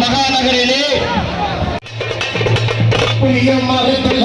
மகாநகரிலே. புளிய மரத்துல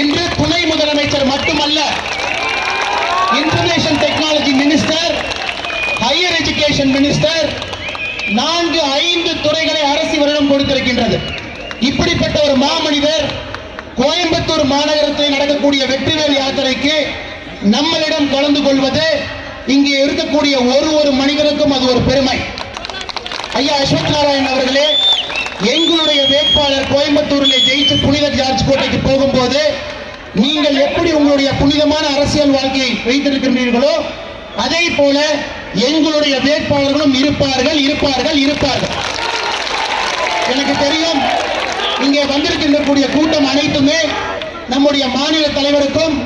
இன்று துணை முதலமைச்சர் மட்டுமல்ல information technology minister higher education minister நான்கு ஐந்து துறைகளை அரசு வருடம் கொடுத்திருக்கின்றது. இப்படிப்பட்ட ஒரு மாமனிதர் கோயம்புத்தூர் மாநகரத்தில் நடக்கக்கூடிய வெற்றிவேல் யாத்திரைக்கு நம்மளிடம் கலந்து கொள்வது இங்கே இருக்கக்கூடிய ஒரு ஒரு மனிதருக்கும் அது ஒரு பெருமை. ஐயா அஸ்வத் நாராயண் அவர்களே எங்களுடைய வேட்பாளர் கோயம்புத்தூரில் ஜெயித்து புனித ஜார்ஜ் கோட்டைக்கு போகும்போது நீங்கள் எப்படி உங்களுடைய புனிதமான அரசியல் வாழ்க்கையை வைத்திருக்கின்றீர்களோ அதே போல எங்களுடைய வேட்பாளர்களும் இருப்பார்கள் இருப்பார்கள் இருப்பார்கள். எனக்கு தெரியும் இங்கே வந்திருக்கின்றக்கூடிய கூட்டம் அனைத்துமே நம்முடைய மாநில தலைவருக்கும்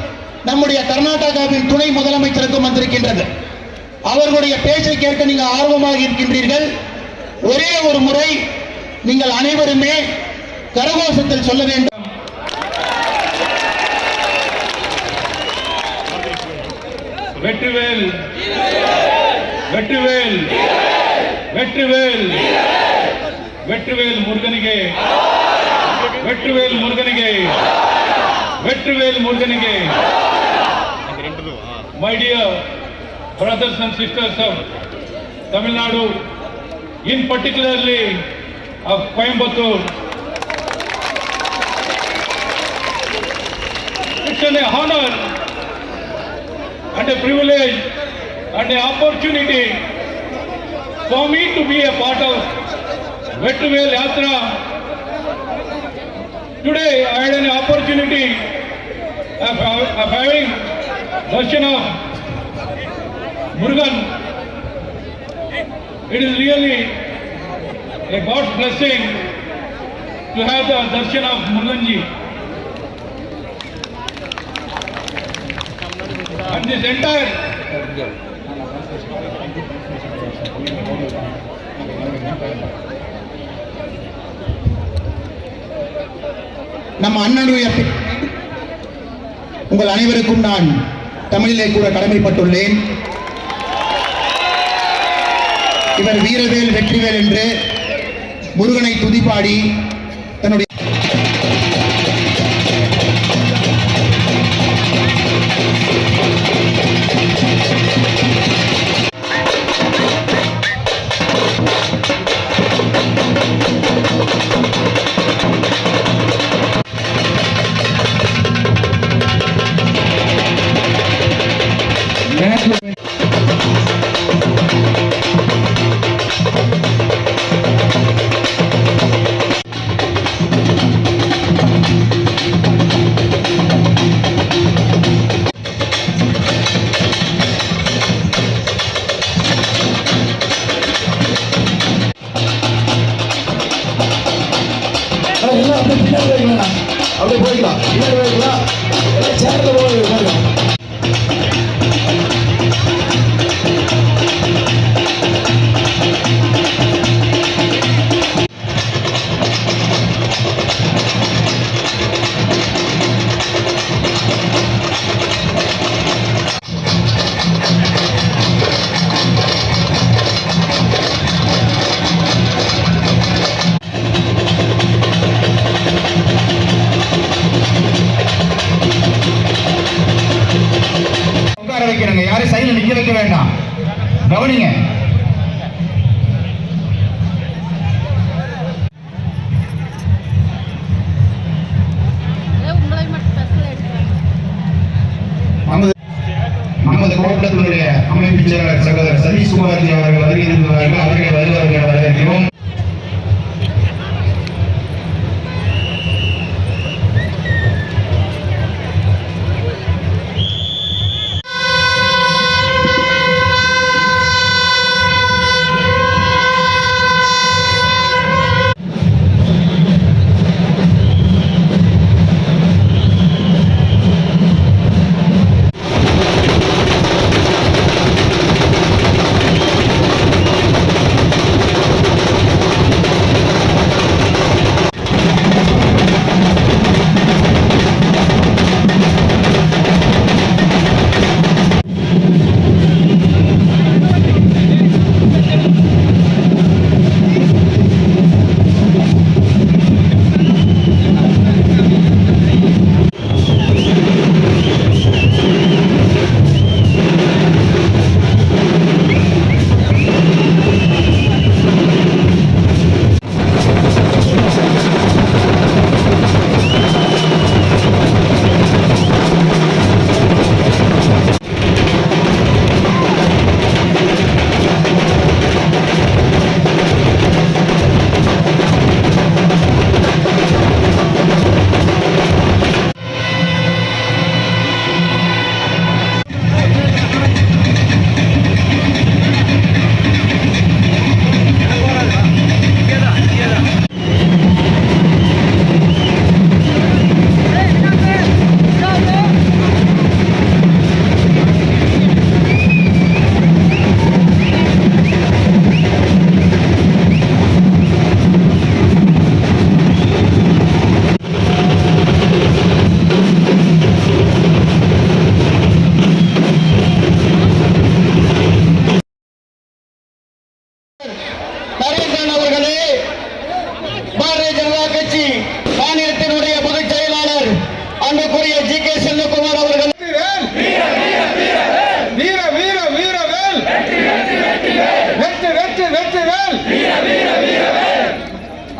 நம்முடைய கர்நாடகாவின் துணை முதலமைச்சருக்கும் வந்திருக்கின்றது. அவர்களுடைய பேச்சை கேட்க நீங்கள் ஆர்வமாக இருக்கின்றீர்கள். ஒரே ஒரு முறை நீங்கள் அனைவருமே கரகோஷத்தில் சொல்ல வேண்டும் Vetrivel Vetrivel Vetrivel Vetrivel முருகனிகே Vetrivel முருகனிகே Vetrivel முருகனிகே my dear brothers and sisters of Tamil Nadu, in of Coimbatore it's an honor and a privilege and an opportunity for me to be a part of Vetrivel Yatra. Today I had an opportunity of, of having darshan of Murugan. It is really a God's blessing to have the darshan of Muruganji. And this entire நம்ம அண்ணனுடைய பே- உங்கள் அனைவருக்கும் நான் தமிழிலே கூட கடமைப்பட்டுள்ளேன் இவர் வீரவேல் வெற்றிவேல் என்று முருகனை துதிப்பாடி. கவனிங்க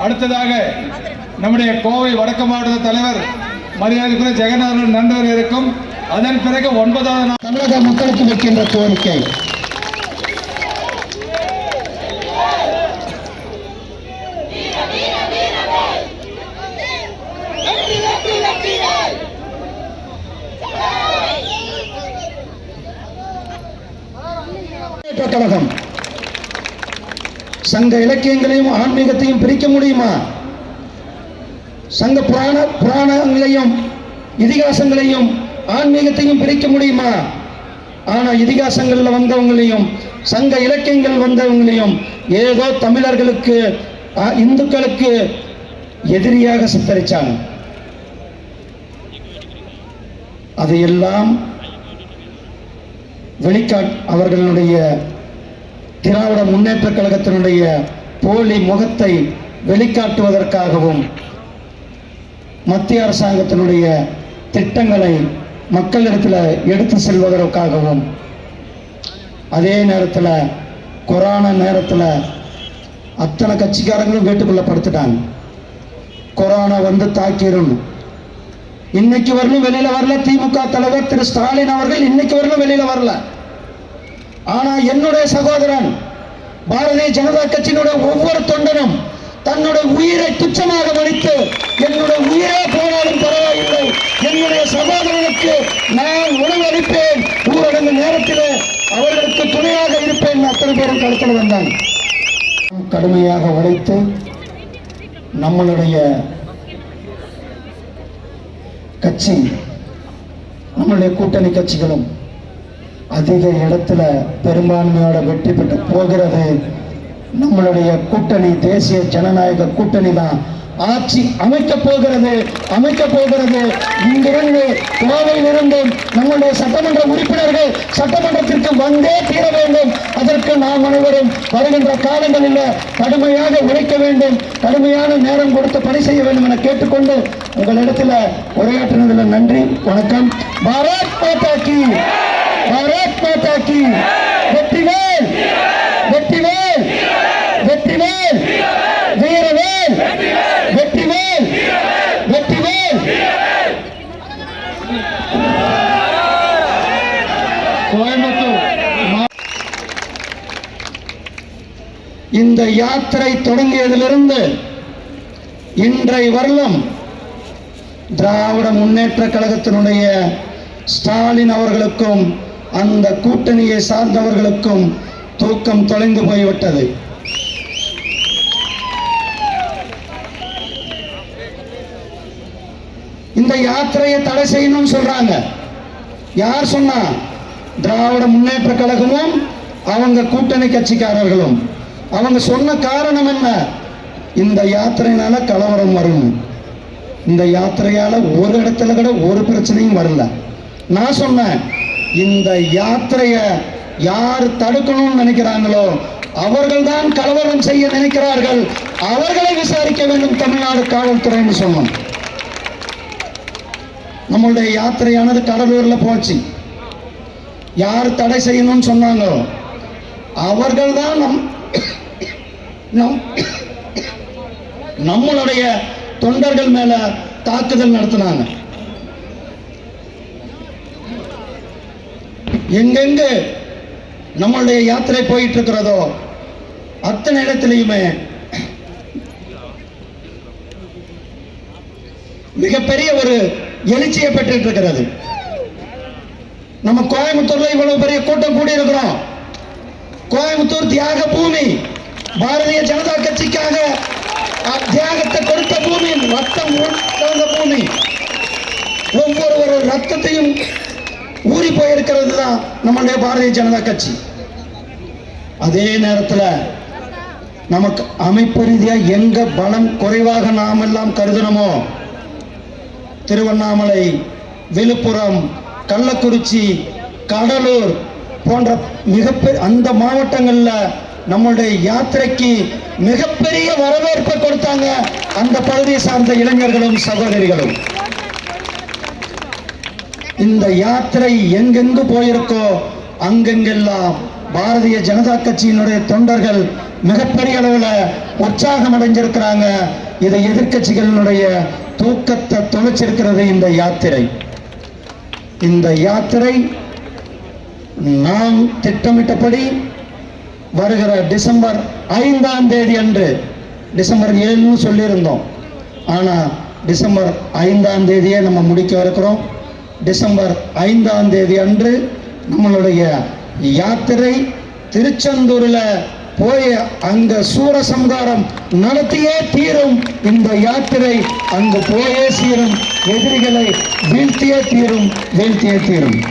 அடுத்ததாக நம்முடைய கோவை வடக்கு மாவட்ட தலைவர் மரியாதைக்குரிய ஜெகநாதன் நண்பர் இருக்கும். அதன் பிறகு ஒன்பதாவது நாள் தமிழக மக்களுக்கு வைக்கின்ற கோரிக்கை. கழகம் சங்க இலக்கியங்களையும் ஆன்மீகத்தையும் பிரிக்க முடியுமா? சங்க புராண புராணங்களையும் இதிகாசங்களையும் ஆன்மீகத்தையும் பிரிக்க முடியுமா? ஆனால் இதிகாசங்களில் வந்தவங்களையும் சங்க இலக்கியங்கள் வந்தவங்களையும் ஏதோ தமிழர்களுக்கு இந்துக்களுக்கு எதிரியாக சித்தரித்தாங்க அதையெல்லாம் வெளிக்காட் அவர்களுடைய திராவிட முன்னேற்ற கழகத்தினுடைய போலி முகத்தை வெளிக்காட்டுவதற்காகவும் மத்திய அரசாங்கத்தினுடைய திட்டங்களை மக்களிடத்தில் எடுத்து செல்வதற்காகவும் அதே நேரத்தில் கொரோனா நேரத்தில் அத்தனை கட்சிக்காரங்களும் வீட்டுக்குள்ள படுத்துட்டாங்க கொரோனா வந்து தாக்கிரும். இன்னைக்கு வரலும் வெளியில் வரல திமுக தலைவர் திரு ஸ்டாலின் அவர்கள் இன்னைக்கு வரலும் வெளியில் வரல. ஆனா என்னுடைய சகோதரன் பாரதிய ஜனதா கட்சியினுடைய ஒவ்வொரு தொண்டனும் தன்னுடைய உயிரை துச்சமாக மதித்து என்னுடைய உயிரே போனாலும் பரவாயில்லை. என்னுடைய சகோதரனுக்கு நான் உணவு அளிப்பேன். ஊரடங்கு நேரத்தில் அவர்களுக்கு துணையாக இருப்பேன். அத்தனை பேரும் கருத்தில் வந்தாங்க கடுமையாக உழைத்து நம்மளுடைய கட்சி நம்மளுடைய கூட்டணி கட்சிகளும் அதிக இடத்துல பெரும்பான்மையோட வெற்றி பெற்று போகிறது. நம்மளுடைய கூட்டணி தேசிய ஜனநாயக கூட்டணி தான். ஆட்சி அமைக்க போகிறது அமைக்க போகிறது. இங்கிருந்து கோவையிலிருந்தும் நம்முடைய சட்டமன்ற உறுப்பினர்கள் சட்டமன்றத்திற்கு வந்தே தீர வேண்டும். அதற்கு நாம் அனைவரும் வருகின்ற காலங்களில் கடுமையாக உழைக்க வேண்டும். கடுமையான நேரம் கொடுத்து பணி செய்ய வேண்டும் என கேட்டுக்கொண்டு உங்களிடத்தில் உரையாற்றினதில் நன்றி வணக்கம். பாரத் மாதா கி வெற்றிவேல். வெற்றிவேல். வெற்றிவேல். வீரவேல். வெற்றிவேல். வெற்றிவேல். கோயம்புத்தூர் இந்த யாத்திரை தொடங்கியதிலிருந்து இன்றை வரலும் திராவிட முன்னேற்ற கழகத்தினுடைய ஸ்டாலின் அவர்களுக்கும் அந்த கூட்டணியை சார்ந்தவர்களுக்கும் தூக்கம் தொலைந்து போய்விட்டது. இந்த யாத்திரையை தடை செய்யணும்னு சொல்றாங்க. யார் சொன்னா திராவிட முன்னேற்ற கழகமும் அவங்க கூட்டணி கட்சிக்காரர்களும். அவங்க சொன்ன காரணம் என்ன? இந்த யாத்திரையினால கலவரம் வரும். இந்த யாத்திரையால ஒரு இடத்துல கூட ஒரு பிரச்சனையும் வரல. நான் சொன்னேன் இந்த யாத்திரைய யார் தடுக்கணும்னு நினைக்கிறாங்களோ அவர்கள்தான் கலவரம் செய்ய நினைக்கிறார்கள். அவர்களை விசாரிக்க வேண்டும் தமிழ்நாடு காவல்துறைன்னு சொன்னோம். நம்மளுடைய யாத்திரையானது கடலூர்ல போச்சு. யார் தடை செய்யணும்னு சொன்னாங்களோ அவர்கள் தான் நம் நம் நம்மளுடைய தொண்டர்கள் மேல தாக்குதல் நடத்தினாங்க. எங்கெங்க நம்மளுடைய யாத்திரை போயிட்டு இருக்கிறதோ அத்தனை இடத்துலையுமே மிகப்பெரிய ஒரு எழுச்சியை பெற்று இருக்கிறது நம்ம கோயம்புத்தூர்ல இவ்வளவு பெரிய கூட்டம் கூடி இருக்கிறோம் கோயம்புத்தூர் தியாக பூமி பாரதிய ஜனதா கட்சிக்காக தியாகத்தை கொடுத்த பூமி ரத்தம் பூமி. ஒவ்வொரு ரத்தத்தையும் ஊறி போயிருக்கிறது தான் நம்மளுடைய பாரதிய ஜனதா கட்சி. அதே நேரத்தில் நமக்கு அமைப்பு ரீதியா எங்க பலம் குறைவாக நாம் எல்லாம் கருதணுமோ? திருவண்ணாமலை விழுப்புரம் கள்ளக்குறிச்சி கடலூர் போன்ற மிகப்பெரிய அந்த மாவட்டங்களில் நம்மளுடைய யாத்திரைக்கு மிகப்பெரிய வரவேற்பை கொடுத்தாங்க அந்த பகுதியை சார்ந்த இளைஞர்களும் சகோதரிகளும். இந்த யாத்திரை எங்கெங்கு போயிருக்கோ அங்கெங்கெல்லாம் பாரதிய ஜனதா கட்சியினுடைய தொண்டர்கள் மிகப்பெரிய அளவில் உற்சாகம் அடைஞ்சிருக்கிறாங்க இதை எதிர்க்கட்சிகளினுடைய தூக்கத்தை தொலைச்சிருக்கிறது இந்த யாத்திரை. இந்த யாத்திரை நாம் திட்டமிட்டபடி வருகிற டிசம்பர் ஐந்தாம் தேதி அன்று டிசம்பர் ஏழுன்னு சொல்லியிருந்தோம். ஆனால் டிசம்பர் ஐந்தாம் தேதியே நம்ம முடிக்க இருக்கிறோம். டிசம்பர் ஐந்தாம் தேதி அன்று நம்மளுடைய யாத்திரை திருச்செந்தூரில் போய் அங்க சூரசம்காரம் நடத்தியே தீரும். இந்த யாத்திரை அங்கு போயே சீரும். எதிரிகளை வீழ்த்தியே தீரும். வீழ்த்தியே தீரும்.